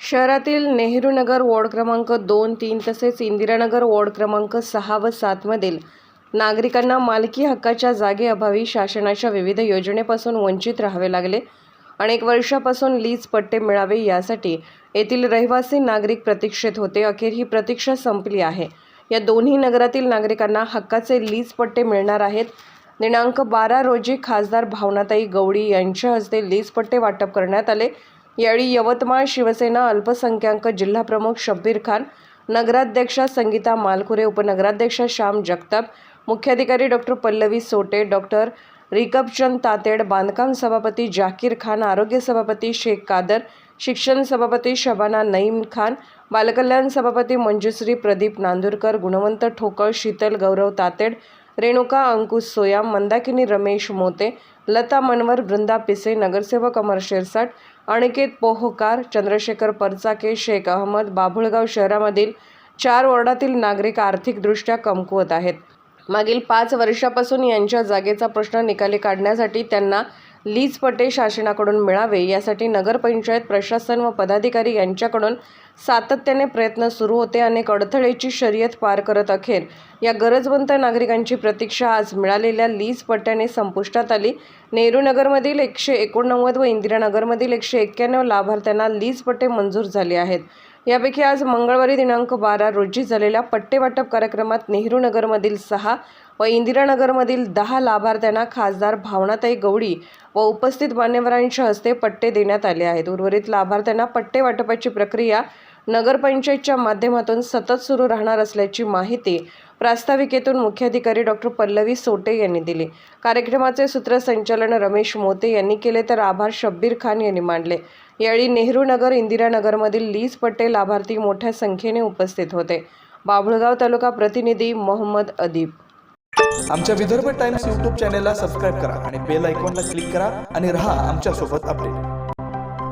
शहरातील नेहरूनगर वॉर्ड क्रमांक दोन तीन तसेच इंदिरानगर वॉर्ड क्रमांक सहा व सातमधील नागरिकांना मालकी हक्काच्या जागेअभावी शासनाच्या विविध योजनेपासून वंचित राहावे लागले. अनेक वर्षापासून लीज पट्टे मिळावे यासाठी येथील रहिवासी नागरिक प्रतीक्षेत होते. अखेर ही प्रतीक्षा संपली आहे. या दोन्ही नगरातील नागरिकांना हक्काचे लीज पट्टे मिळणार आहेत. दिनांक बारा रोजी खासदार भावनाताई गवडी यांच्या हस्ते लीज पट्टे वाटप करण्यात आले. यावेळी यवतमाळ शिवसेना अल्पसंख्याक जिल्हाप्रमुख शब्बीर खान नगराध्यक्षा संगीता मालखुरे उपनगराध्यक्षा श्याम जगताप मुख्याधिकारी डॉक्टर पल्लवी सोटे डॉक्टर रिकबचंद तातेड बांधकाम सभापती जाकीर खान आरोग्य सभापती शेख कादर शिक्षण सभापती शबाना नईम खान बालकल्याण सभापती मंजुश्री प्रदीप नांदुरकर गुणवंत ठोकळ शीतल गौरव तातेड रेणुका अंकुश सोयाम मंदाकिनी रमेश मोते लता मनवर वृंदा पिसे नगरसेवक अमर शिरसाट अनिकेत पोहकार चंद्रशेखर परचाके शेख अहमद बाभुळगाव शहरामधील चार वॉर्डातील नागरिक आर्थिकदृष्ट्या कमकुवत आहेत. मागील पाच वर्षापासून यांच्या जागेचा प्रश्न निकाली काढण्यासाठी त्यांना लीज शासनाकडून मिळावे यासाठी नगरपंचायत प्रशासन व पदाधिकारी यांच्याकडून सातत्याने प्रयत्न सुरू होते अनेक अडथळेची शर्यत पार करत अखेर. या गरजवंत नागरिकांची प्रतीक्षा आज मिळालेल्या लीज पट्ट्याने संपुष्टात आली. नेहरूनगरमधील एकशे एकोणनव्वद व इंदिरानगरमधील एकशे एक्क्याण्णव लाभार्थ्यांना लीज पट्टे मंजूर झाले आहेत. यापैकी आज मंगळवारी दिनांक बारा रोजी झालेल्या पट्टेवाटप कार्यक्रमात नेहरू नगरमधील सहा व इंदिरानगरमधील दहा लाभार्थ्यांना खासदार भावनाताई गवडी व उपस्थित मान्यवरांच्या हस्ते पट्टे देण्यात आले आहेत. उर्वरित लाभार्थ्यांना पट्टे वाटपाची प्रक्रिया नगरपंचायतच्या माध्यमातून सतत सुरू राहणार असल्याची माहिती प्रास्ताविकेतून मुख्याधिकारी डॉक्टर पल्लवी सोटे यांनी दिली. कार्यक्रमाचे सूत्रसंचालन रमेश मोते यांनी केले तर आभार शब्बीर खान यांनी मांडले यावेळी नेहरू नगर इंदिरानगरमधील लीज पट्टे लाभार्थी मोठ्या संख्येने उपस्थित होते. बाभुळगाव तालुका प्रतिनिधी मोहम्मद अदीब. आमच्या विदर्भ टाइम्स यूट्यूब चॅनेलला सबस्क्राईब करा आणि बेल आयकॉनला क्लिक करा आणि रहा आमच्यासोबत अपडेट.